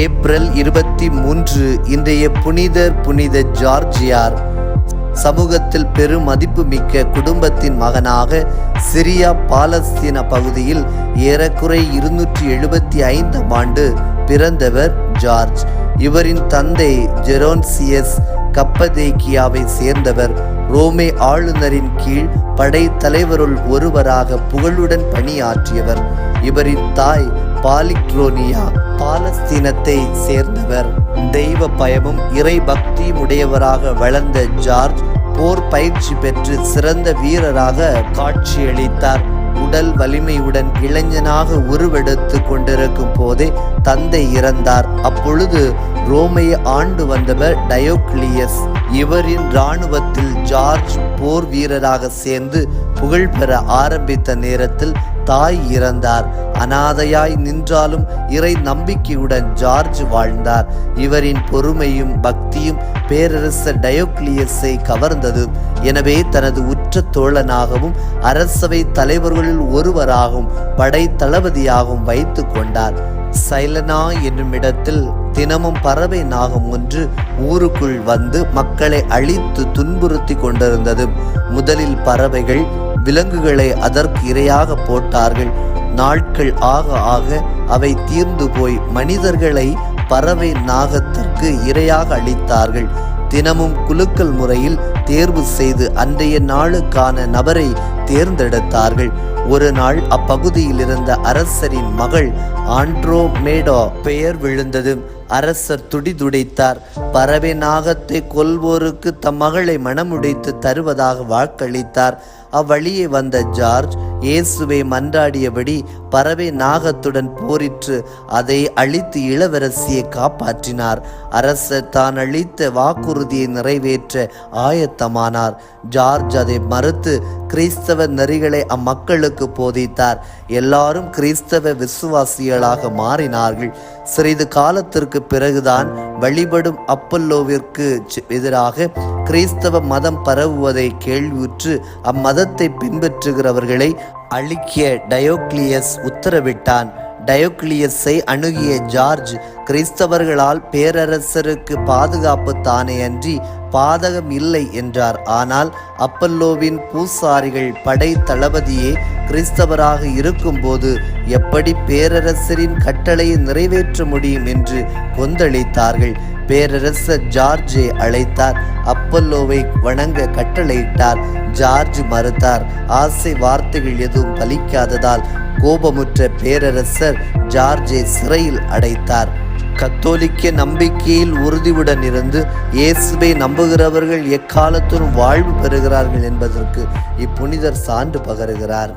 April இருபத்தி மூன்று இன்றைய புனிதர் புனித ஜார்ஜியார் சமூகத்தில் பெரும் மதிப்புமிக்க குடும்பத்தின் மகனாக சிரியா பாலஸ்தீன பகுதியில் ஏறக்குறை இருநூற்றி எழுபத்தி ஐந்தாம் ஆண்டு பிறந்தவர் ஜார்ஜ். இவரின் தந்தை ஜெரோன்சியஸ் கப்பதேக்கியாவை சேர்ந்தவர். ரோமே ஆளுநரின் கீழ் படை தலைவருள் ஒருவராக புகழுடன் பணியாற்றியவர். இவரின் தாய் பாலிக்ரோனியா பாலஸ்தீனத்தை சேர்ந்தவர். தெய்வ பயமும் இறை பக்தியும் உடையவராக வளர்ந்த ஜார்ஜ் போர் பயிற்சி பெற்று சிறந்த வீரராக காட்சியளித்தார். உடல் வலிமையுடன் இளைஞனாக உருவெடுத்து கொண்டிருக்கும் போதே தந்தை இறந்தார். அப்பொழுது ரோமையை ஆண்டு வந்தவர் டயோக்ளியஸ் இவரின் இராணுவத்தில் ஜார்ஜ் போர் வீரராக சேர்ந்து புகழ் பெற ஆரம்பித்த நேரத்தில் தாய் இறந்தார். அனாதையாய் நின்றாலும் இறை நம்பிக்கையுடன் ஜார்ஜ் வாழ்ந்தார். இவரின் பொறுமையும் பக்தியும் பேரரசர் டயோக்ளியஸை கவர்ந்தது. எனவே தனது உற்ற தோழனாகவும் அரசவை தலைவர்களில் ஒருவராகவும் படை தளபதியாகவும் வைத்து கொண்டார். சைலனா என்னும் இடத்தில் தினமும் பறவை நாகம் ஒன்று ஊருக்குள் வந்து மக்களை அழித்து துன்புறுத்தி கொண்டிருந்தது. முதலில் பறவைகள் விலங்குகளை அதற்கு இரையாக போட்டார்கள். நாட்கள் ஆக ஆக அவை தீர்ந்து போய் மனிதர்களை பறவை நாகத்திற்கு இரையாக அளித்தார்கள் தினமும் குலுக்கல் முறையில் தேர்வு செய்து அன்றைய நாளுக்கான நபரை தேர்ந்தெடுத்தார்கள். ஒரு நாள் அப்பகுதியில் இருந்த அரசரின் மகள் ஆண்ட்ரோமேடோ பெயர் விழுந்தது. அரசர் துடிதுடைத்தார் பறவை நாகத்தை கொல்வோருக்கு தம் மகளை மணமுடைத்து தருவதாக வாக்களித்தார். அவ்வழியே வந்த ஜார்ஜ் இயேசுவை மன்றாடியபடி பறவை நாகத்துடன் போரிற்று அதை அழித்து இளவரசியை காப்பாற்றினார். அரசர் தான் அளித்த வாக்குறுதியை நிறைவேற்ற ஆயத்தமானார். ஜார்ஜ் அதை மறுத்து கிறிஸ்தவ நெறிகளை அம்மக்களுக்கு போதித்தார். எல்லாரும் கிறிஸ்தவ விசுவாசிகளாக மாறினார்கள். சிறிது காலத்திற்கு பிறகுதான் வழிபடும் அப்பல்லோவிற்கு எதிராக கிறிஸ்தவ மதம் பரவுவதை கேள்வியுற்று அம்மதத்தை பின்பற்றுகிறவர்களை அழிக்க டயோக்ளியஸ் உத்தரவிட்டான். டயோக்ளியஸை அணுகிய ஜார்ஜ் கிறிஸ்தவர்களால் பேரரசருக்கு பாதுகாப்பு தானே அன்றி பாதகம் இல்லை என்றார். ஆனால் அப்பல்லோவின் பூசாரிகள் படை தளபதியே கிறிஸ்தவராக இருக்கும்போது எப்படி பேரரசரின் கட்டளையை நிறைவேற்ற முடியும் என்று கொந்தளித்தார்கள். பேரரசர் ஜார்ஜை அழைத்தார். அப்பல்லோவை வணங்க கட்டளையிட்டார். ஜார்ஜ் மறுத்தார் ஆசை வார்த்தைகள் எதுவும் பலிக்காததால் கோபமுற்ற பேரரசர் ஜார்ஜை சிறையில் அடைத்தார். கத்தோலிக்க நம்பிக்கையில் உறுதியுடன் இருந்து இயேசுவை நம்புகிறவர்கள் எக்காலத்திலும் வாழ்வு பெறுகிறார்கள் என்பதற்கு இப்புனிதர் சான்று பகருகிறார்.